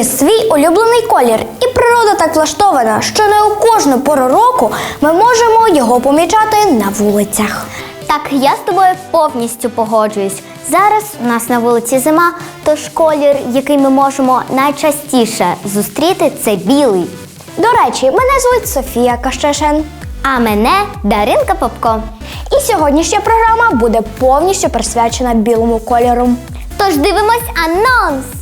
є свій улюблений колір, і природа так влаштована, що не у кожну пору року ми можемо його помічати на вулицях. Так, я з тобою повністю погоджуюсь. Зараз у нас на вулиці зима, тож колір, який ми можемо найчастіше зустріти, це білий. До речі, мене звуть Софія Кащешен. А мене Даринка Попко. І сьогоднішня програма буде повністю присвячена білому кольору. Тож дивимось анонс.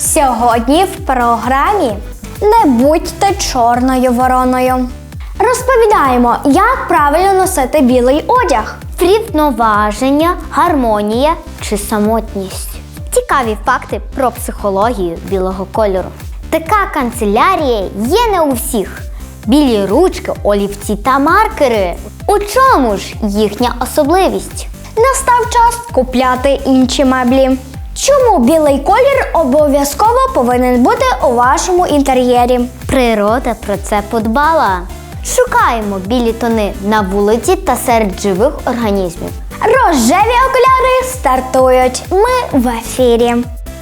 Сьогодні в програмі Не будьте чорною вороною. Розповідаємо, як правильно носити білий одяг. Врівноваження, гармонія чи самотність. Цікаві факти про психологію білого кольору. Така канцелярія є не у всіх. Білі ручки, олівці та маркери. У чому ж їхня особливість? Настав час купляти інші меблі. Чому білий колір обов'язково повинен бути у вашому інтер'єрі? Природа про це подбала. Шукаємо білі тони на вулиці та серед живих організмів. Рожеві окуляри стартують. Ми в ефірі.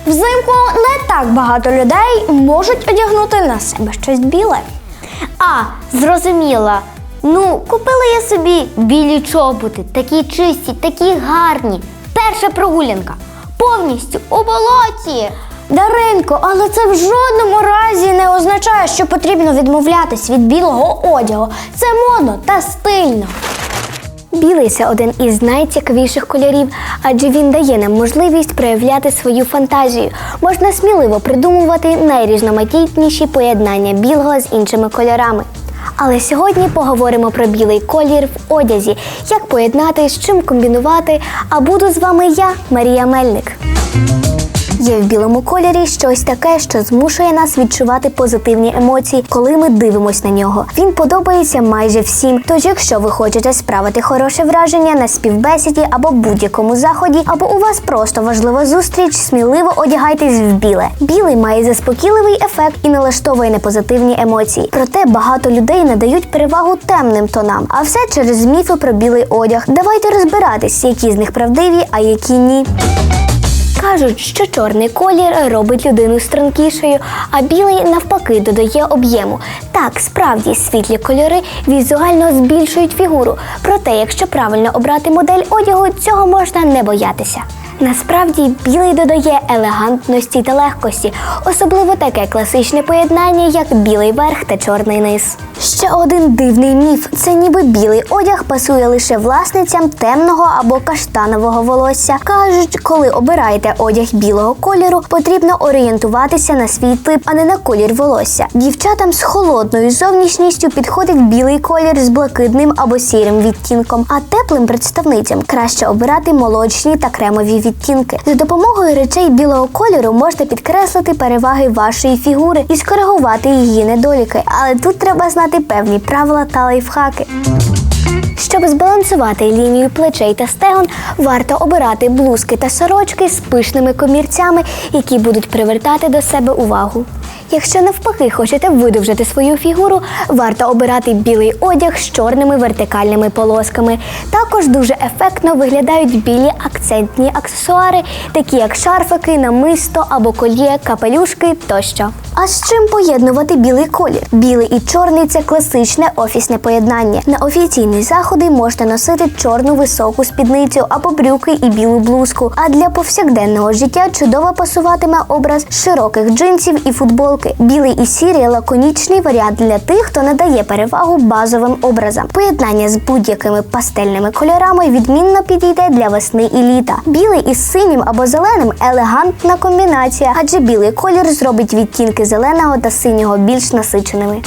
Взимку не так багато людей можуть одягнути на себе щось біле. А, зрозуміла. Ну, купила я собі білі чоботи, такі чисті, такі гарні. Перша прогулянка. Повністю у болоті. Даринко, але це в жодному разі не означає, що потрібно відмовлятись від білого одягу. Це модно та стильно. Білий це один із найцікавіших кольорів, адже він дає нам можливість проявляти свою фантазію. Можна сміливо придумувати найрізноманітніші поєднання білого з іншими кольорами. Але сьогодні поговоримо про білий колір в одязі, як поєднати, з чим комбінувати. А буду з вами я, Марія Мельник. Є в білому кольорі щось таке, що змушує нас відчувати позитивні емоції, коли ми дивимось на нього. Він подобається майже всім. Тож, якщо ви хочете справити хороше враження на співбесіді або будь-якому заході, або у вас просто важлива зустріч, сміливо одягайтесь в біле. Білий має заспокійливий ефект і налаштовує на позитивні емоції. Проте багато людей надають перевагу темним тонам, а все через міфи про білий одяг. Давайте розбиратись, які з них правдиві, а які ні. Кажуть, що чорний колір робить людину стрункішою, а білий навпаки додає об'єму. Так, справді світлі кольори візуально збільшують фігуру. Проте, якщо правильно обрати модель одягу, цього можна не боятися. Насправді білий додає елегантності та легкості, особливо таке класичне поєднання, як білий верх та чорний низ. Ще один дивний міф: це ніби білий одяг пасує лише власницям темного або каштанового волосся. Кажуть, коли обираєте одяг білого кольору, потрібно орієнтуватися на свій тип, а не на колір волосся. Дівчатам з холодною зовнішністю підходить білий колір з блакитним або сірим відтінком, а теплим представницям краще обирати молочні та кремові відтінки. За допомогою речей білого кольору можна підкреслити переваги вашої фігури і скоригувати її недоліки. Але тут треба знати певні правила та лайфхаки. Щоб збалансувати лінію плечей та стегон, варто обирати блузки та сорочки з пишними комірцями, які будуть привертати до себе увагу. Якщо навпаки хочете видовжити свою фігуру, варто обирати білий одяг з чорними вертикальними полосками. Також дуже ефектно виглядають білі акцентні аксесуари, такі як шарфики, намисто або кольє, капелюшки тощо. А з чим поєднувати білий колір? Білий і чорний це класичне офісне поєднання. На офіційні заходи можна носити чорну високу спідницю або брюки і білу блузку. А для повсякденного життя чудово пасуватиме образ широких джинсів і футболки. Білий і сірий лаконічний варіант для тих, хто надає перевагу базовим образам. Поєднання з будь-якими пастельними кольорами відмінно підійде для весни і літа. Білий із синім або зеленим елегантна комбінація, адже білий колір зробить відтінки зеленого та синього більш насиченими.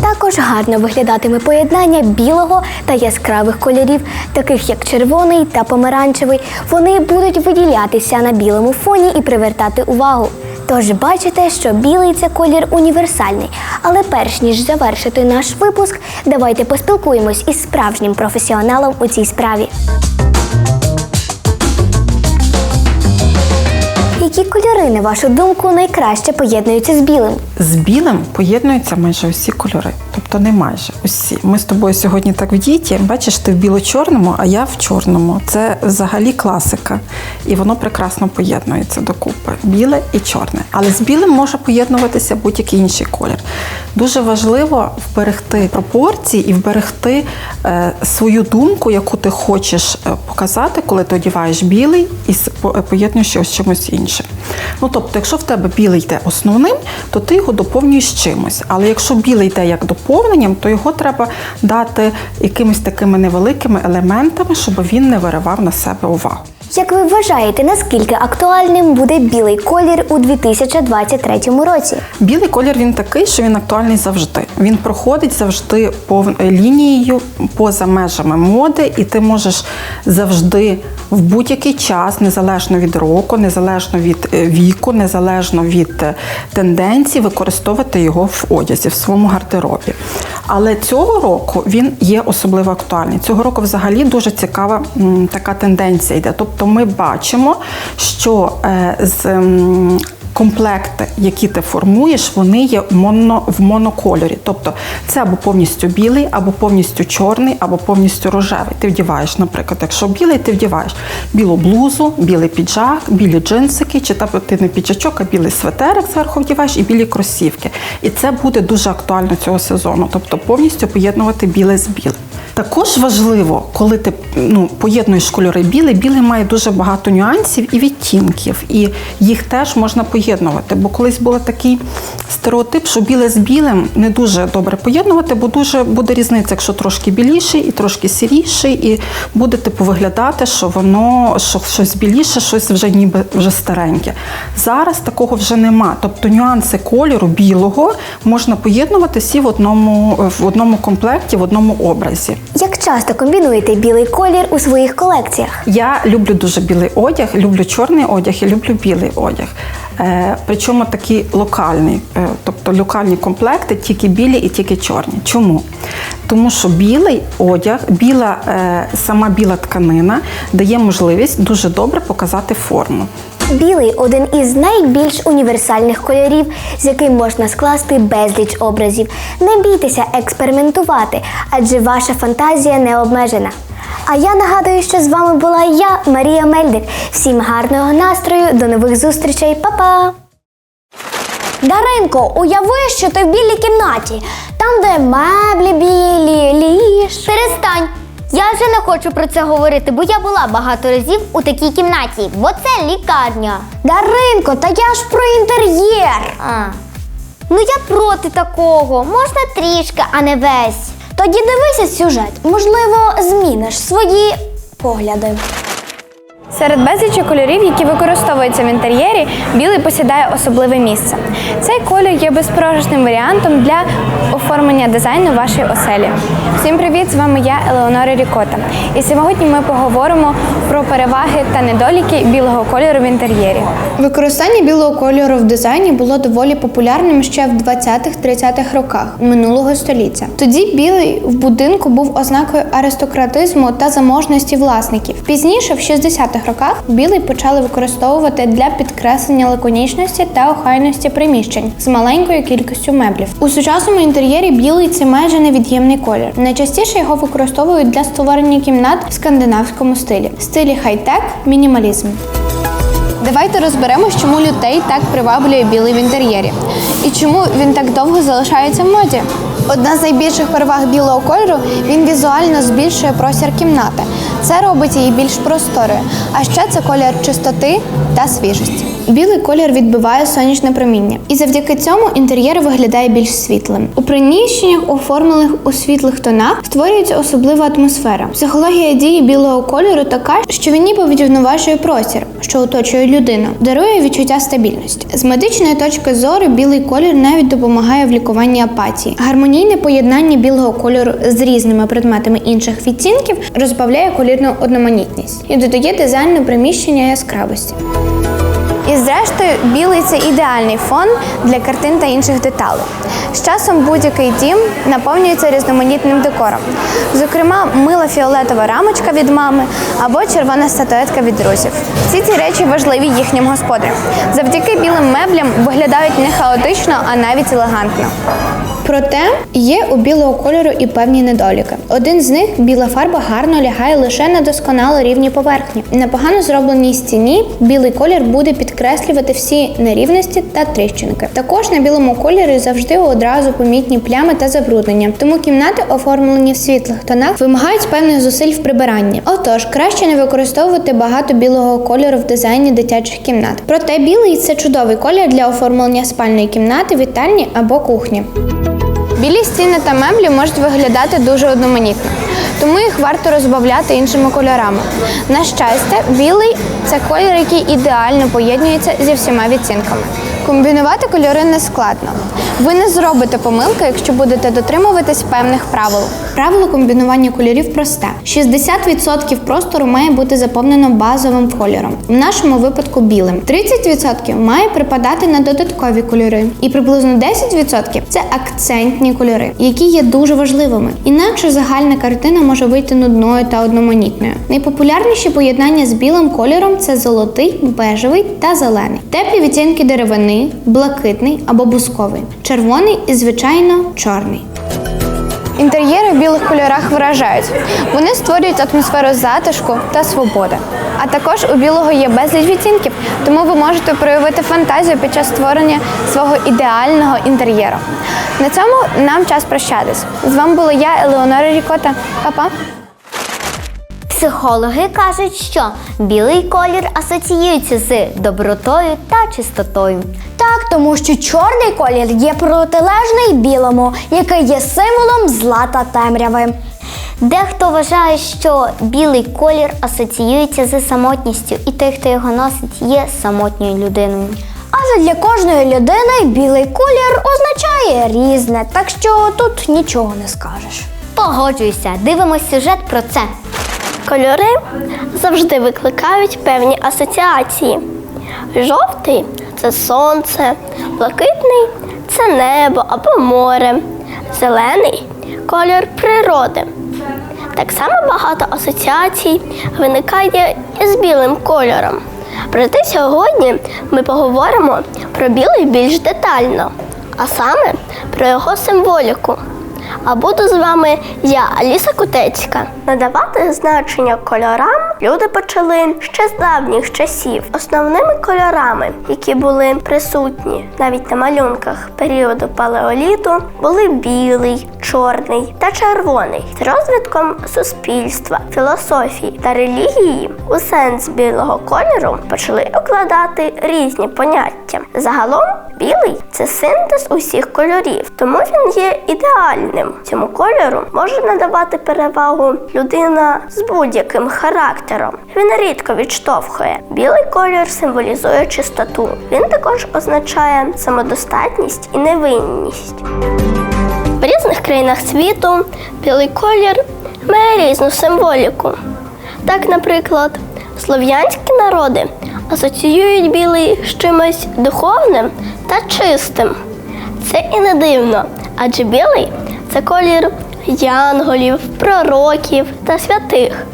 Також гарно виглядатиме поєднання білого та яскравих кольорів, таких як червоний та помаранчевий. Вони будуть виділятися на білому фоні і привертати увагу. Тож бачите, що білий це колір універсальний. Але перш ніж завершити наш випуск, давайте поспілкуємось із справжнім професіоналом у цій справі. Які кольори, на вашу думку, найкраще поєднуються з білим? З білим поєднуються майже усі кольори. Тобто не майже усі. Ми з тобою сьогодні так в діті. Бачиш, ти в біло-чорному, а я в чорному. Це взагалі класика, і воно прекрасно поєднується докупи. Біле і чорне. Але з білим може поєднуватися будь-який інший колір. Дуже важливо вберегти пропорції і вберегти е, свою думку, яку ти хочеш е, показати, коли ти одягаєш білий і е, поєднуєш його з чимось іншим. Ну тобто, якщо в тебе білий йде основним, то ти його доповнюєш чимось. Але якщо білий йде як доповненням, то його треба дати якимись такими невеликими елементами, щоб він не виривав на себе увагу. Як ви вважаєте, наскільки актуальним буде білий колір у 2023 році? Білий колір він такий, що він актуальний завжди. Він проходить завжди пов- лінією поза межами моди, і ти можеш завжди в будь-який час, незалежно від року, незалежно від е, віку, незалежно від е, тенденцій, використовувати його в одязі, в своєму гардеробі. Але цього року він є особливо актуальний. Цього року взагалі дуже цікава така тенденція йде. Тобто ми бачимо, що е, з комплекти, які ти формуєш, вони є моно, в монокольорі. Тобто це або повністю білий, або повністю чорний, або повністю рожевий. Ти вдіваєш, наприклад, якщо білий, ти вдіваєш білу блузу, білий піджак, білі джинсики, чи ти не піджачок, а білий светерик зверху вдіваєш і білі кросівки. І це буде дуже актуально цього сезону. Тобто повністю поєднувати біле з білим. Також важливо, коли ти ну, поєднуєш кольори білий, білий має дуже багато нюансів і відтінків, і їх теж можна поєднувати. Бо колись був такий стереотип, що біле з білим не дуже добре поєднувати, бо дуже буде різниця, якщо трошки біліший і трошки сіріший, і буде типу виглядати, що воно що щось біліше, щось вже ніби вже стареньке. Зараз такого вже нема. Тобто нюанси кольору білого можна поєднувати всі в одному, в одному комплекті, в одному образі. Як часто комбінуєте білий колір у своїх колекціях? Я люблю дуже білий одяг, люблю чорний одяг і люблю білий одяг. Е, причому такий локальний, е, тобто локальні комплекти, тільки білі і тільки чорні. Чому? Тому що білий одяг, біла, е, сама біла тканина дає можливість дуже добре показати форму. Білий один із найбільш універсальних кольорів, з яким можна скласти безліч образів. Не бійтеся експериментувати, адже ваша фантазія не обмежена. А я нагадую, що з вами була я, Марія Мельник. Всім гарного настрою, до нових зустрічей, Па-па! Даринко, уяви, що ти в білій кімнаті, там, де меблі білі, ліж. Перестань! Я вже не хочу про це говорити, бо я була багато разів у такій кімнаті, бо це лікарня. Даринко, та я ж про інтер'єр. А. Ну я проти такого. Можна трішки, а не весь. Тоді дивися сюжет. Можливо, зміниш свої погляди. Серед безлічі кольорів, які використовуються в інтер'єрі, білий посідає особливе місце. Цей колір є безпрограшним варіантом для оформлення дизайну вашої оселі. Всім привіт! З вами я, Елеонора Рікота. І сьогодні ми поговоримо про переваги та недоліки білого кольору в інтер'єрі. Використання білого кольору в дизайні було доволі популярним ще в 20-30-х роках минулого століття. Тоді білий в будинку був ознакою аристократизму та заможності власників. Пізніше, в 60-х роках, білий почали використовувати для підкреслення лаконічності та охайності приміщень з маленькою кількістю меблів. У сучасному інтер'єрі білий це майже невід'ємний колір. Найчастіше його використовують для створення кімнат в скандинавському стилі, стилі хай-тек, мінімалізм. Давайте розберемось, чому людей так приваблює білий в інтер'єрі і чому він так довго залишається в моді. Одна з найбільших переваг білого кольору він візуально збільшує простір кімнати. Це робить її більш просторою. А ще це колір чистоти та свіжості. Білий колір відбиває сонячне проміння, і завдяки цьому інтер'єр виглядає більш світлим. У приміщеннях, оформлених у світлих тонах, створюється особлива атмосфера. Психологія дії білого кольору така, що він ніби відрівноважує простір, що оточує людину, дарує відчуття стабільності. З медичної точки зору білий колір навіть допомагає в лікуванні апатії. Гармонійне поєднання білого кольору з різними предметами інших відтінків розбавляє колірну одноманітність і додає дизайну приміщення яскравості. Зрештою, білий це ідеальний фон для картин та інших деталей. З часом будь-який дім наповнюється різноманітним декором, зокрема, мила фіолетова рамочка від мами або червона статуетка від друзів. Всі ці речі важливі їхнім господарям. Завдяки білим меблям виглядають не хаотично, а навіть елегантно. Проте є у білого кольору і певні недоліки. Один з них біла фарба гарно лягає лише на досконало рівні поверхні. На погано зробленій стіні білий колір буде підкреслювати всі нерівності та тріщинки. Також на білому кольорі завжди одразу помітні плями та забруднення. Тому кімнати, оформлені в світлих тонах, вимагають певних зусиль в прибиранні. Отож, краще не використовувати багато білого кольору в дизайні дитячих кімнат. Проте білий це чудовий колір для оформлення спальної кімнати, вітальні або кухні. Білі стіни та меблі можуть виглядати дуже одноманітно, тому їх варто розбавляти іншими кольорами. На щастя, білий це колір, який ідеально поєднується зі всіма відцінками. Комбінувати кольори не складно. Ви не зробите помилки, якщо будете дотримуватись певних правил. Правило комбінування кольорів просте: 60% простору має бути заповнено базовим кольором, в нашому випадку білим. 30% має припадати на додаткові кольори, і приблизно 10% це акцентні кольори, які є дуже важливими. Інакше загальна картина може вийти нудною та одноманітною. Найпопулярніші поєднання з білим кольором це золотий, бежевий та зелений. Теплі відтінки деревини, блакитний або бусковий, червоний і звичайно чорний. Інтер'єри в білих кольорах вражають. Вони створюють атмосферу затишку та свободи. А також у білого є безліч відтінків, тому ви можете проявити фантазію під час створення свого ідеального інтер'єру. На цьому нам час прощатись. З вами була я, Елеонора Рікота. Па-па! Психологи кажуть, що білий колір асоціюється з добротою та чистотою. Так, тому що чорний колір є протилежний білому, який є символом зла та темряви. Дехто вважає, що білий колір асоціюється з самотністю, і той, хто його носить, є самотньою людиною. Адже для кожної людини білий колір означає різне, так що тут нічого не скажеш. Погоджуюся, дивимось сюжет про це. Кольори завжди викликають певні асоціації. Жовтий це сонце, блакитний це небо або море, зелений колір природи. Так само багато асоціацій виникає із білим кольором. Проте сьогодні ми поговоримо про білий більш детально, а саме про його символіку. А буду з вами я, Аліса Кутецька. Надавати значення кольорам люди почали ще з давніх часів. Основними кольорами, які були присутні навіть на малюнках періоду палеоліту, були білий, чорний та червоний. З розвитком суспільства, філософії та релігії у сенс білого кольору почали укладати різні поняття. Загалом білий це синтез усіх кольорів, тому він є ідеальним. Цьому кольору може надавати перевагу людина з будь-яким характером. Він рідко відштовхує. Білий колір символізує чистоту. Він також означає самодостатність і невинність. В різних країнах світу білий колір має різну символіку. Так, наприклад, слов'янські народи асоціюють білий з чимось духовним та чистим. Це і не дивно, адже білий це колір янголів, пророків та святих.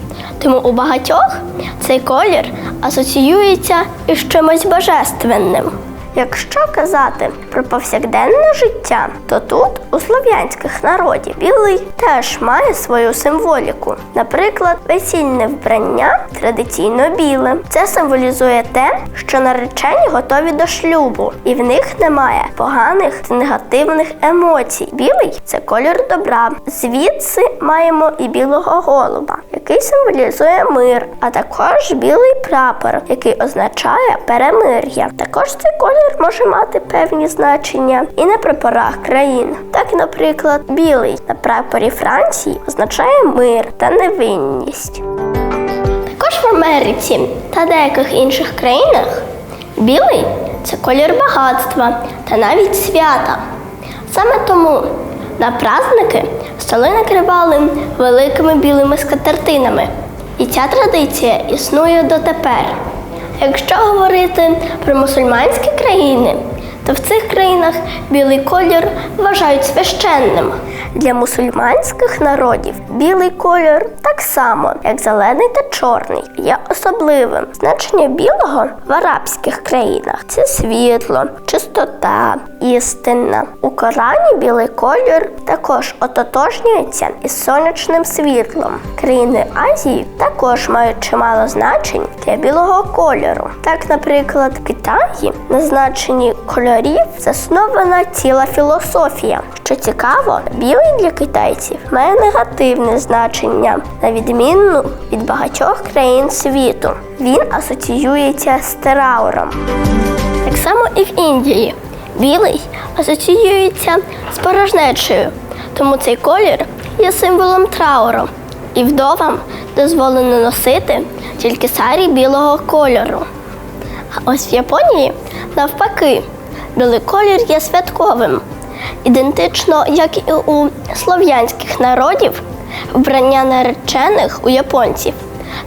Тому у багатьох цей колір асоціюється із чимось божественним. Якщо казати про повсякденне життя, то тут у слов'янських народів білий теж має свою символіку. Наприклад, весільне вбрання традиційно біле. Це символізує те, що наречені готові до шлюбу, і в них немає поганих та негативних емоцій. Білий це колір добра. Звідси маємо і білого голуба, який символізує мир, а також білий прапор, який означає перемир'я. Також цей колір може мати певні значення і на прапорах країн. Так, наприклад, білий на прапорі Франції означає мир та невинність. Також в Америці та деяких інших країнах білий це колір багатства та навіть свята. Саме тому на праздники столи накривали великими білими скатертинами. І ця традиція існує дотепер. Якщо говорити про мусульманські країни, то в цих країнах білий колір вважають священним. Для мусульманських народів білий колір так само, як зелений та чорний, є особливим. Значення білого в арабських країнах це світло, чистота, істина. У Корані білий колір також ототожнюється із сонячним світлом. Країни Азії також мають чимало значень для білого кольору. Так, наприклад, в Китаї на значенні кольорів заснована ціла філософія. Що цікаво, білий для китайців має негативне значення, на відміну від багатьох країн світу. Він асоціюється з терауром. Так само і в Індії. Білий асоціюється з порожнечею, тому цей колір є символом трауру. І вдовам дозволено носити тільки сарі білого кольору. А ось в Японії навпаки, білий колір є святковим. Ідентично, як і у слов'янських народів, вбрання наречених у японців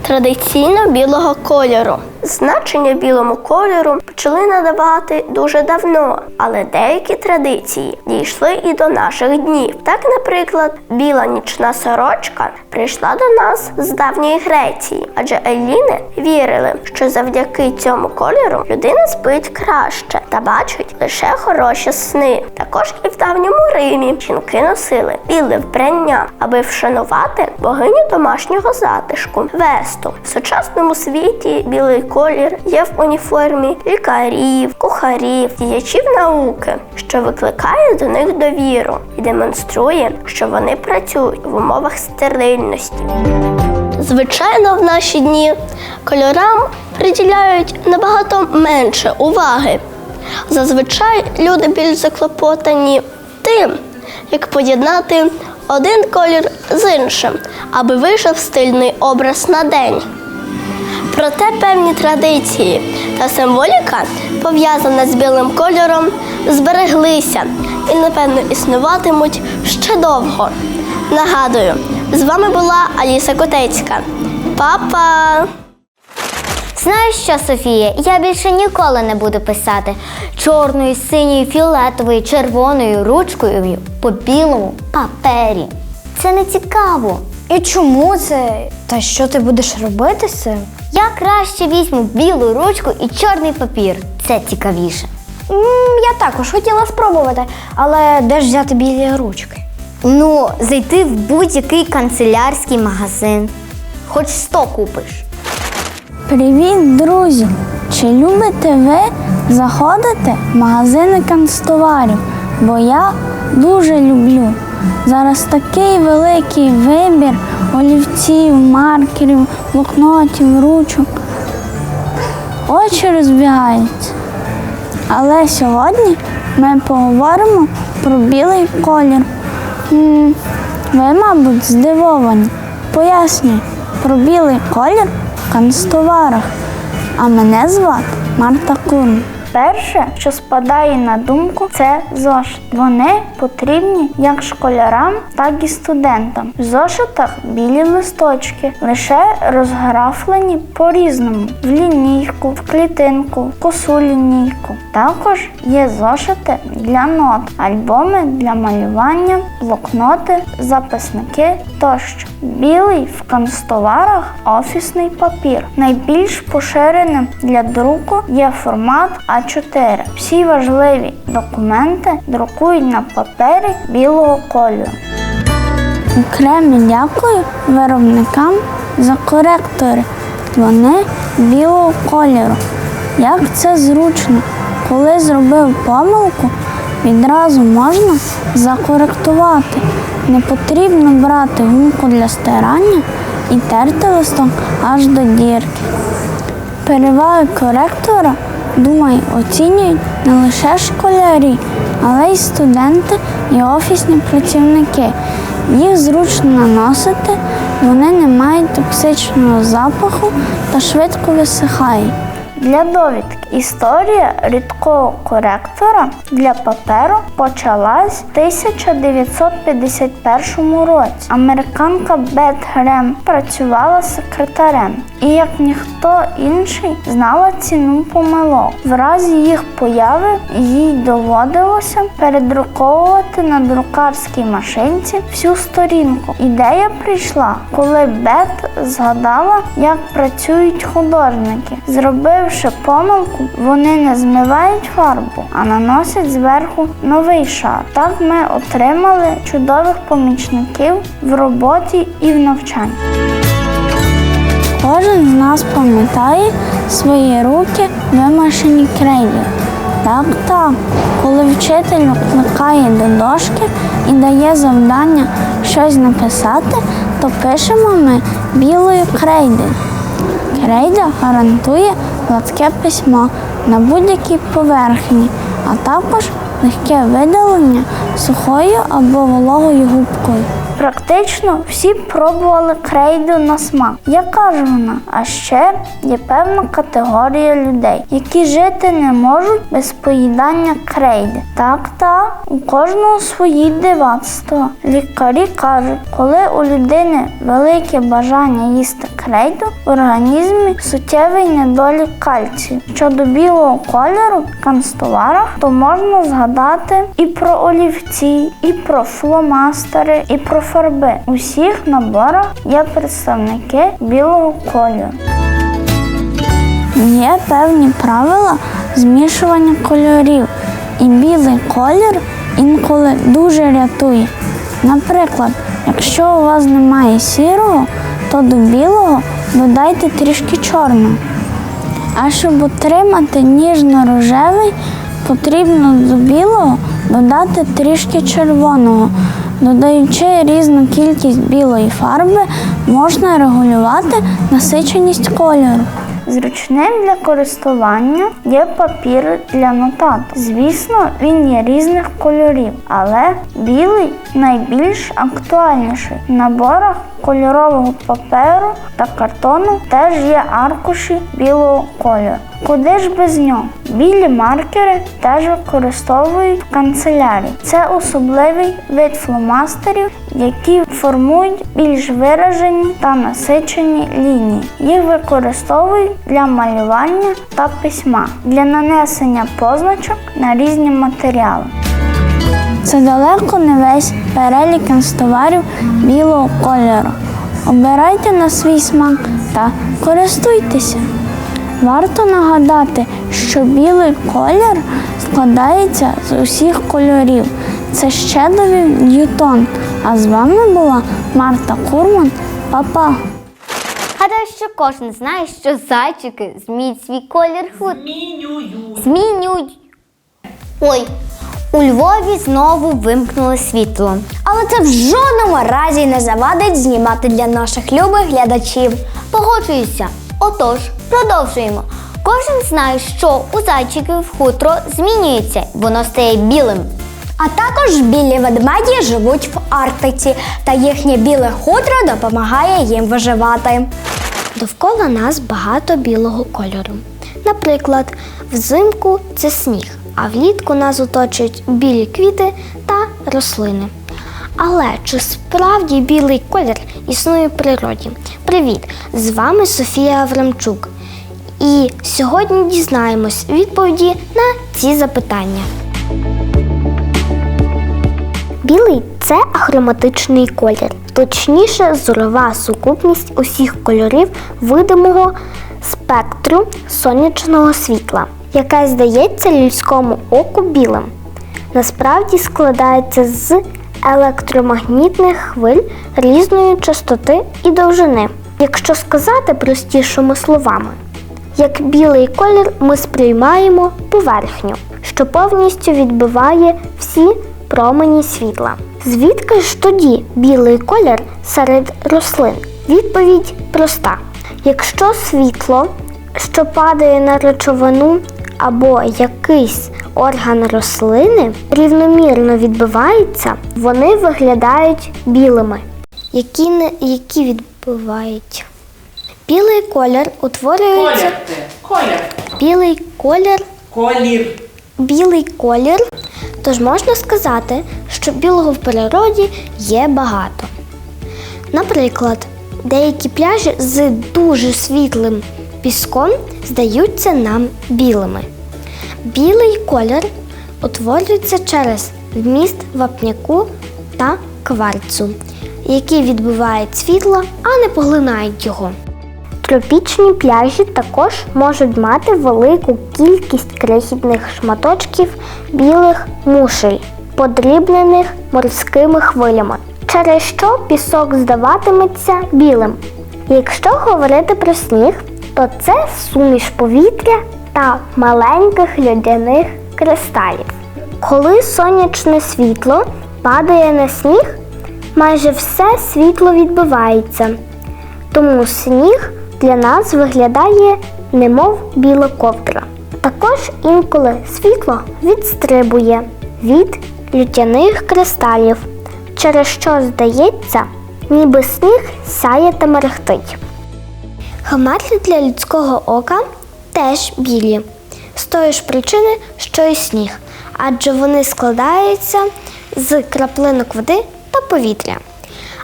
традиційно білого кольору. Значення білому кольору почали надавати дуже давно, але деякі традиції дійшли і до наших днів. Так, наприклад, біла нічна сорочка прийшла до нас з давньої Греції, адже еліни вірили, що завдяки цьому кольору людина спить краще та бачить лише хороші сни. Також і в давньому Римі жінки носили біле вбрання, аби вшанувати богиню домашнього затишку Весту. В сучасному світі білий колір є в уніформі лікарів, кухарів, діячів науки, що викликає до них довіру і демонструє, що вони працюють в умовах стерильності. Звичайно, в наші дні кольорам приділяють набагато менше уваги. Зазвичай люди більш заклопотані тим, як поєднати один колір з іншим, аби вийшов стильний образ на день. Проте певні традиції та символіка, пов'язана з білим кольором, збереглися і, напевно, існуватимуть ще довго. Нагадую, з вами була Аліса Котецька. Па-па! Знаєш що, Софія? Я більше ніколи не буду писати чорною, синьою, фіолетовою, червоною ручкою по білому папері. Це не цікаво. І чому це? Та що ти будеш робити з цим? Я краще візьму білу ручку і чорний папір. Це цікавіше. Я також хотіла спробувати, але де ж взяти білі ручки? Ну, зайти в будь-який канцелярський магазин. Хоч 100 купиш. Привіт, друзі! Чи любите ви заходити в магазини канцтоварів? Бо я дуже люблю. Зараз такий великий вибір олівців, маркерів, блокнотів, ручок. Очі розбігаються. Але сьогодні ми поговоримо про білий колір. Ви, мабуть, здивовані. Пояснюю про білий колір в канцтоварах. А мене звати Марта Курн. Перше, що спадає на думку, це зошит. Вони потрібні як школярам, так і студентам. В зошитах білі листочки, лише розграфлені по-різному: в лінійку, в клітинку, в косу лінійку. Також є зошити для нот, альбоми для малювання, блокноти, записники тощо. Білий в канцтоварах офісний папір. Найбільш поширеним для друку є формат А4. Всі важливі документи друкують на папері білого кольору. Окремо дякую виробникам за коректори. Вони білого кольору. Як це зручно, коли зробив помилку, відразу можна закоректувати. Не потрібно брати гумку для стирання і терти листок аж до дірки. Переваги коректора, думаю, оцінюють не лише школярі, але й студенти і офісні працівники. Їх зручно наносити, вони не мають токсичного запаху та швидко висихають. Для довідки історія рідкого коректора для паперу почалась в 1951 році. Американка Бет Грем працювала секретарем і, як ніхто інший, знала ціну помилок. В разі їх появи їй доводилося передруковувати на друкарській машинці всю сторінку. Ідея прийшла, коли Бет згадала, як працюють художники. Зробивши помилку, вони не змивають фарбу, а наносять зверху новий шар. Так ми отримали чудових помічників в роботі і в навчанні. Кожен з нас пам'ятає свої руки вимашені крейдою. Так, так, коли вчитель викликає до дошки і дає завдання щось написати, то пишемо ми білою крейдою. Крейда гарантує гладке письмо на будь-якій поверхні, а також легке видалення сухою або вологою губкою. Практично всі пробували крейду на смак. Яка ж вона? А ще є певна категорія людей, які жити не можуть без поїдання крейди. Так, так, у кожного свої дивацтва. Лікарі кажуть, коли у людини велике бажання їсти крейду, в організмі суттєвий недолік кальцію. Щодо білого кольору в канцтоварах, то можна згадати і про олівці, і про фломастери, і про фарби. У всіх наборах є представники білого кольору. Є певні правила змішування кольорів, і білий колір інколи дуже рятує. Наприклад, якщо у вас немає сірого, то до білого додайте трішки чорного. А щоб отримати ніжно-рожевий, потрібно до білого додати трішки червоного. Додаючи різну кількість білої фарби, можна регулювати насиченість кольору. Зручним для користування є папір для нотат. Звісно, він є різних кольорів, але білий найбільш актуальніший. В наборах кольорового паперу та картону теж є аркуші білого кольору. Куди ж без нього? Білі маркери теж використовують в канцелярії. Це особливий вид фломастерів, які формують більш виражені та насичені лінії. Їх використовують для малювання та письма, для нанесення позначок на різні матеріали. Це далеко не весь перелік канцтоварів білого кольору. Обирайте на свій смак та користуйтеся. Варто нагадати, що білий колір складається з усіх кольорів. Це ще довів Ньютон. А з вами була Марта Курман. Па-па! Гадаю, що кожен знає, що зайчики змінюють свій колір худ. Змінюють. Змінюють. Ой, у Львові знову вимкнули світло. Але це в жодному разі не завадить знімати для наших любих глядачів. Погоджуюся. Отож, продовжуємо. Кожен знає, що у зайчиків хутро змінюється, воно стає білим. А також білі ведмеді живуть в Арктиці, та їхнє біле хутро допомагає їм виживати. Довкола нас багато білого кольору. Наприклад, взимку це сніг, а влітку нас оточують білі квіти та рослини. Але чи справді білий колір існує в природі? Привіт! З вами Софія Аврамчук. І сьогодні дізнаємось відповіді на ці запитання. Білий це ахроматичний колір, точніше, зорова сукупність усіх кольорів видимого спектру сонячного світла, яке здається людському оку білим. Насправді складається з електромагнітних хвиль різної частоти і довжини. Якщо сказати простішими словами, як білий колір ми сприймаємо поверхню, що повністю відбиває всі промені світла. Звідки ж тоді білий колір серед рослин? Відповідь проста: якщо світло, що падає на речовину або якийсь орган рослини, рівномірно відбивається, вони виглядають білими. Які, не, які відбивають? Білий колір утворюється. Колір. Білий колір Колір. білий колір. Тож можна сказати, що білого в природі є багато. Наприклад, деякі пляжі з дуже світлим піском здаються нам білими. Білий колір утворюється через вміст вапняку та кварцу, які відбивають світло, а не поглинають його. Тропічні пляжі також можуть мати велику кількість крихітних шматочків білих мушель, подрібнених морськими хвилями, через що пісок здаватиметься білим. Якщо говорити про сніг, то це суміш повітря та маленьких льодяних кристалів. Коли сонячне світло падає на сніг, майже все світло відбивається. Тому сніг для нас виглядає немов біла ковдра. Також інколи світло відстрибує від лютяних кристалів, через що здається, ніби сніг сяє та мерехтить. Хмари для людського ока теж білі, з тої ж причини, що і сніг, адже вони складаються з краплинок води та повітря.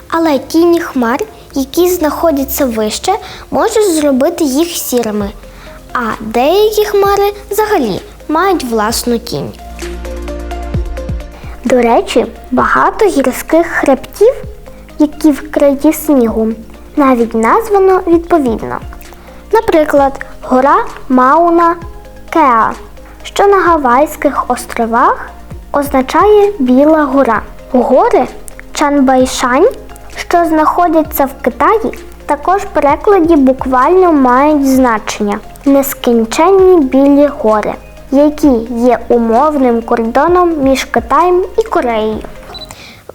Але тіні хмар, які знаходяться вище, можуть зробити їх сірими, а деякі хмари взагалі мають власну тінь. До речі, багато гірських хребтів, які вкриті снігу, навіть названо відповідно. Наприклад, гора Мауна Кеа, що на Гавайських островах означає Біла гора. Гори Чанбайшань, що знаходяться в Китаї, також в перекладі буквально мають значення нескінченні білі гори, які є умовним кордоном між Китаєм і Кореєю.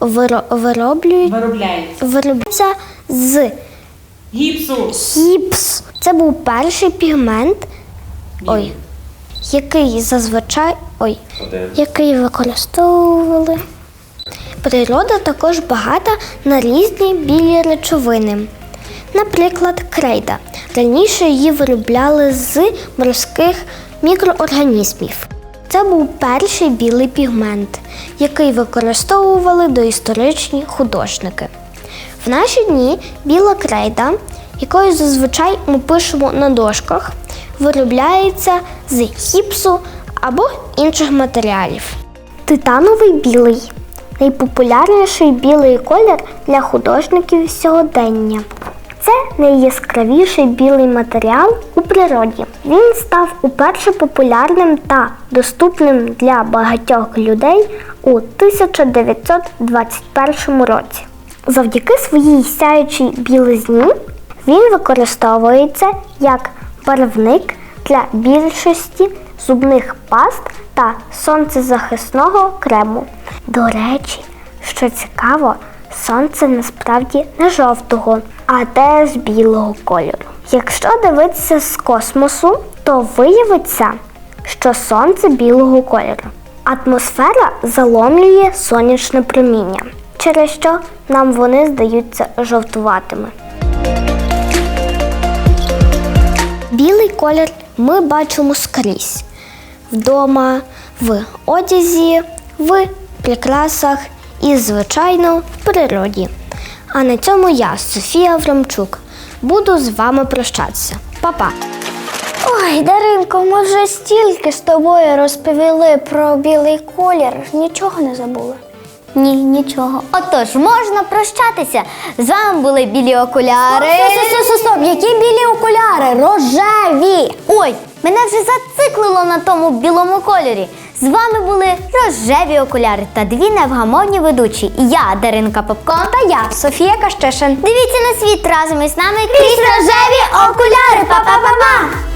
Виро- вироблюють Виробляється. з Гіпсу. гіпс. Це був перший пігмент, ой, який зазвичай ой, який використовували. Природа також багата на різні білі речовини. Наприклад, крейда. Раніше її виробляли з морських мікроорганізмів. Це був перший білий пігмент, який використовували доісторичні художники. В наші дні біла крейда, якою зазвичай ми пишемо на дошках, виробляється з гіпсу або інших матеріалів. Титановий білий найпопулярніший білий колір для художників сьогодення. Це найяскравіший білий матеріал у природі. Він став уперше популярним та доступним для багатьох людей у 1921 році. Завдяки своїй сяючій білизні він використовується як барвник для більшості зубних паст та сонцезахисного крему. До речі, що цікаво, сонце насправді не жовтого, а теж білого кольору. Якщо дивитися з космосу, то виявиться, що сонце білого кольору. Атмосфера заломлює сонячне проміння, через що нам вони здаються жовтуватими. Білий колір ми бачимо скрізь вдома, в одязі, в прикрасах і, звичайно, в природі. А на цьому я, Софія Аврамчук, буду з вами прощатися. Па-па! Ой, Даринко, ми вже стільки з тобою розповіли про білий колір, нічого не забули. Ні, нічого. Отож, можна прощатися. З вами були білі окуляри. Стоп, стоп, стоп, стоп, які білі окуляри? Рожеві! Ой, мене вже зациклило на тому білому кольорі. З вами були рожеві окуляри та дві невгамовні ведучі. Я, Даринка Попко. Та я, Софія Кащишин. Дивіться на світ разом із нами крізь рожеві окуляри. Па-па-па-па!